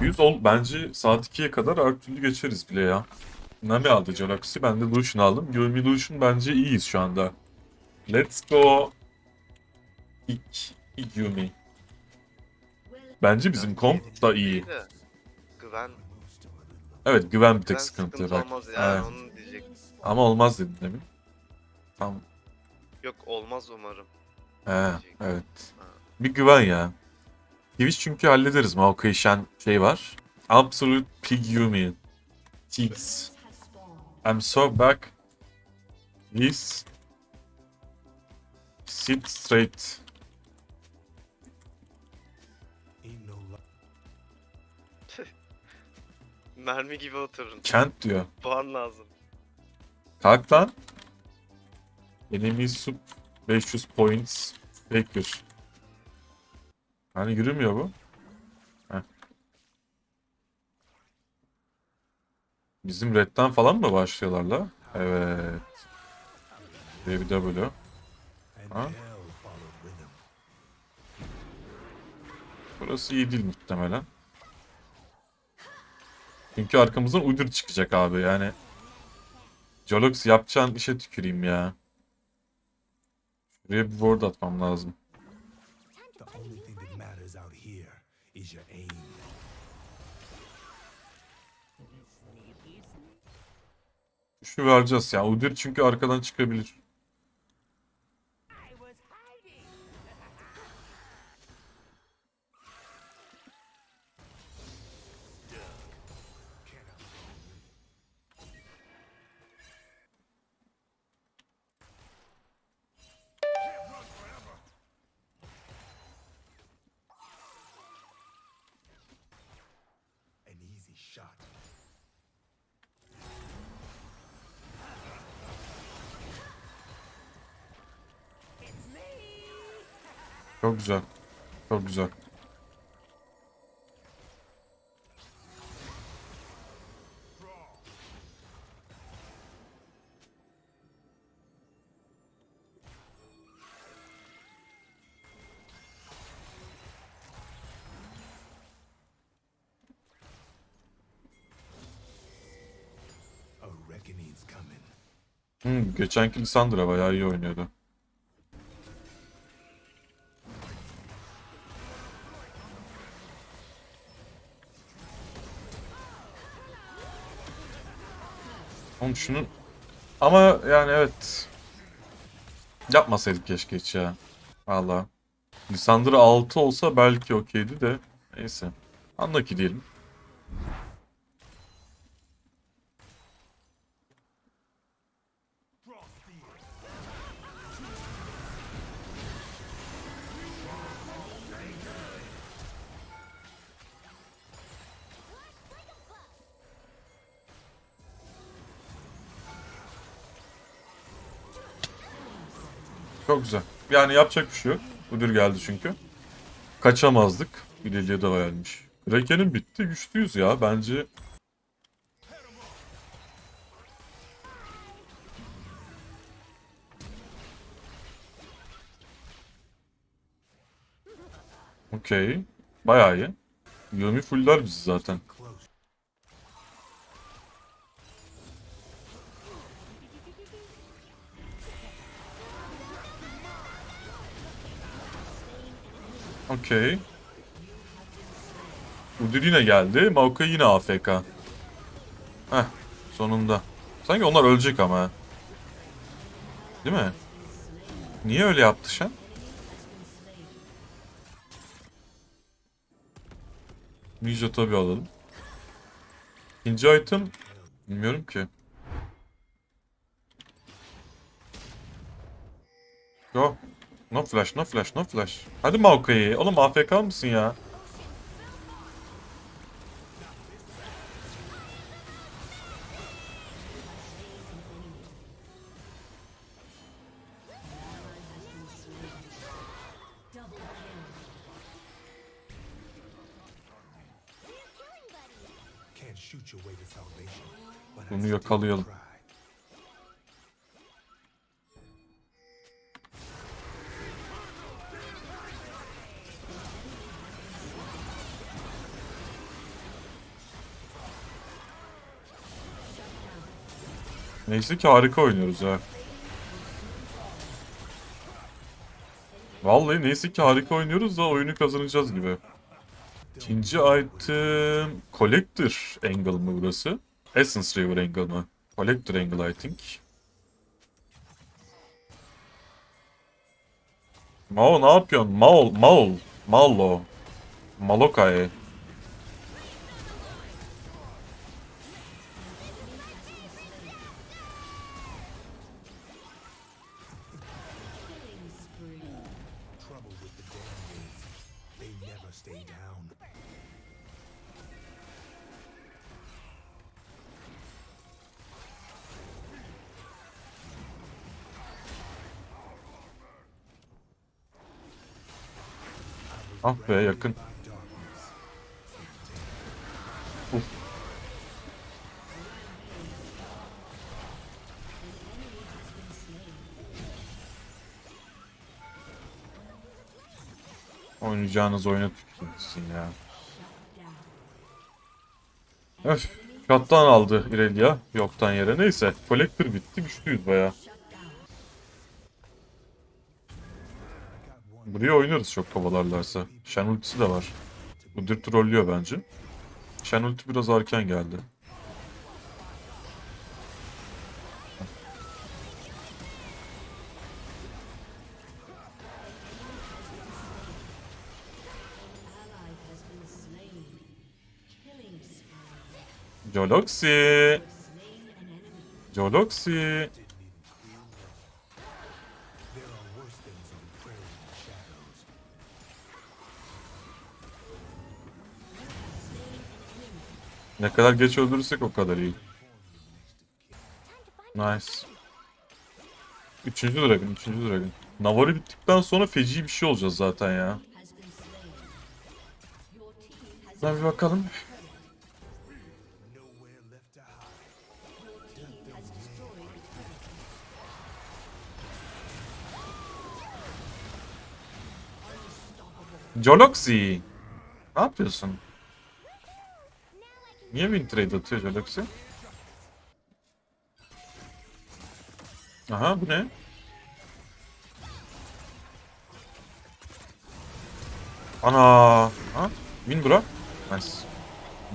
100 ol bence saat 2'ye kadar her türlü geçeriz bile ya. Nami aldı Jalaxy. Ben de Lucian aldım. Yumi Lucian bence iyiyiz şu anda. Let's go. İlk Yumi. Bence bizim komp da iyi. Güven, Evet güven bir tek güven sıkıntı. sıkıntı olmaz yani Evet. onu diyecektim. Ama olmaz dedin demin. Tamam. Yok olmaz umarım. He, evet. Bir güven ya. Twitch çünkü hallederiz. Maokai Shen şey var. Absolute Pig Yumi. Tigs. I'm so back. This. Sit straight. Mermi gibi oturun. Kent diyor. Puan lazım. Kalk lan. Enemy sub 500 points. Faker. Hani yürümüyor bu. Heh. Bizim redden falan mı başlıyorlar la? Evet. Bir W. Ha? Burası iyi değil muhtemelen. Çünkü arkamızdan uydur çıkacak abi yani. Jolox yapacağın işe tüküreyim ya. Şuraya bir ward atmam lazım. Şu vereceğiz ya. Udyr çünkü arkadan çıkabilir. Shot. Çok güzel. Çok güzel. Hmm, geçenki Lissandra bayağı iyi oynuyordu. Oğlum şunun... Ama yani evet. Yapmasaydık keşke hiç ya. Valla. Lissandra 6 olsa belki okeydi de. Neyse. Anla ki diyelim. Çok güzel. Yani yapacak bir şey yok. Müdür geldi çünkü. Kaçamazdık. İleriye de vermiş. Kraken'in bitti. Güçlüyüz ya. Bence Okey. Bayağı iyi. Yumi fuller bizi zaten. Okey. Udyr yine geldi. Maokai yine AFK. Heh. Sonunda. Sanki onlar ölecek ama. Değil mi? Niye öyle yaptı Shen? Ninja tabi alalım. İkinci item bilmiyorum ki. Go. No flash, no flash, no flash. Hadi Maokai. Oğlum AFK mısın ya? Can't shoot Neyse ki harika oynuyoruz ha. Vallahi neyse ki harika oynuyoruz da oyunu kazanacağız gibi. İkinci item Collector Angle mı burası? Essence River Angle mı? Collector Angle I think. Mao ne yapıyorsun? Maul, Maul, Mallo, Malokai. Ah be yakın. Uf. Oynayacağınız oyuna tükürsün ya. Öf. Shot'tan aldı Irelia. Yoktan yere. Neyse. Collector bitti. Güçlüyüz baya. Buraya oynarız çok kovalarlarsa. Shen ultisi de var. Bu dir trollüyor bence. Shen ulti biraz erken geldi. Joloxy. Joloxy. Ne kadar geç öldürürsek o kadar iyi. Nice. Üçüncü dragon, üçüncü dragon. Navari bittikten sonra feci bir şey olacağız zaten ya. Lan bir bakalım. Joloxy. Ne yapıyorsun? Niye win trade atıyor Joloxy? Aha bu ne? Ana. Ha? Win bro. Nice.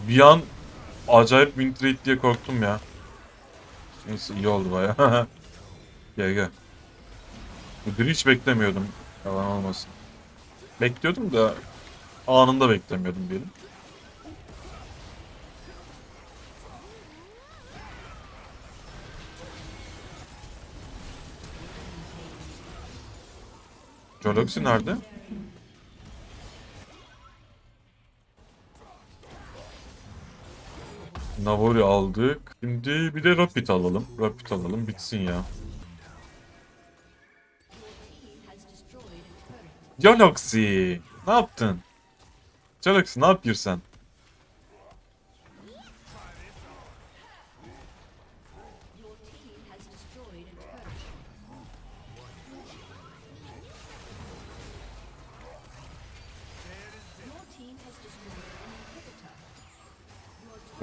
Bir an acayip win trade diye korktum ya. Neyse iyi oldu baya. gel gel. Diri hiç beklemiyordum. Yalan olmasın. Bekliyordum da anında beklemiyordum diyelim. Joloxy nerede? Navori aldık. Şimdi bir de Rapid alalım. Rapid alalım bitsin ya. Joloxy! Ne yaptın? Joloxy ne yapıyorsun?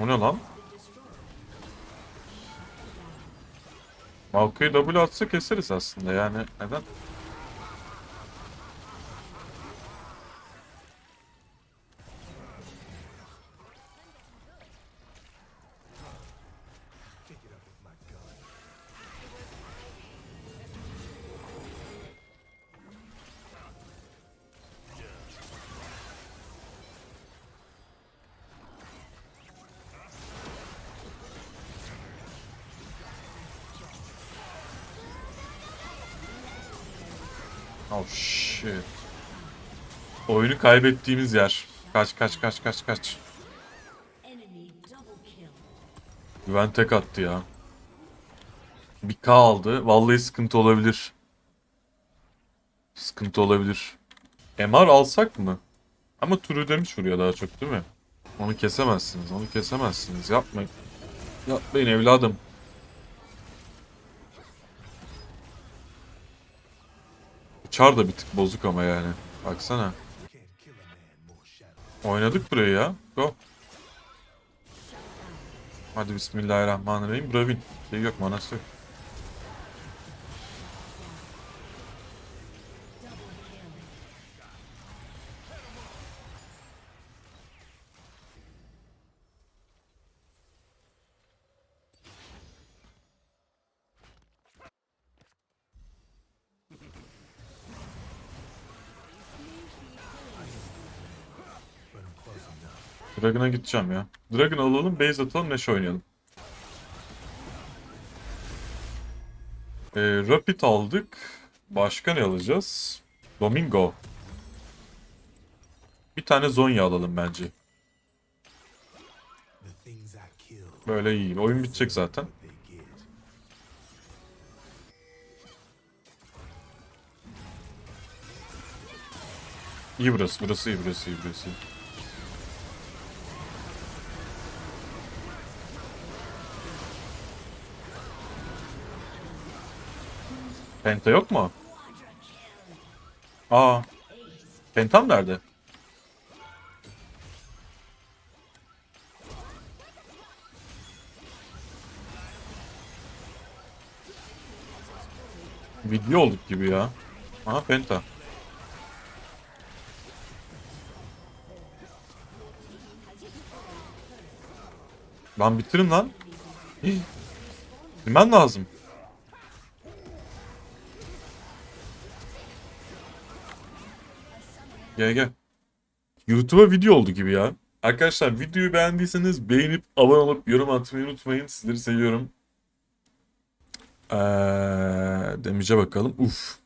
O ne lan? Malkayı W atsa keseriz aslında yani neden? Oh shit. Oyunu kaybettiğimiz yer. Kaç kaç kaç kaç kaç. Güven tek attı ya. Bir K aldı. Vallahi sıkıntı olabilir. Sıkıntı olabilir. MR alsak mı? Ama turu demiş vuruyor daha çok değil mi? Onu kesemezsiniz. Onu kesemezsiniz. Yapmayın. Yapmayın evladım. Uçar da bir tık bozuk ama yani. Baksana. Oynadık burayı ya. Go. Hadi bismillahirrahmanirrahim. Bravin. Şey yok manası yok. Dragon'a gideceğim ya. Dragon alalım, base atalım, Neşe oynayalım. Ee, Rapid aldık. Başka ne alacağız? Domingo. Bir tane Zonya alalım bence. Böyle iyi. Oyun bitecek zaten. İyi burası, burası iyi, burası iyi, burası iyi. Penta yok mu? Aa. Pentam nerede? Video olduk gibi ya. Aha Penta. Lan bitirin lan. Hih. Bilmem lazım. Gel gel. YouTube'a video oldu gibi ya. Arkadaşlar videoyu beğendiyseniz beğenip abone olup yorum atmayı unutmayın. Sizleri seviyorum. Ee, damage'e bakalım. Uf.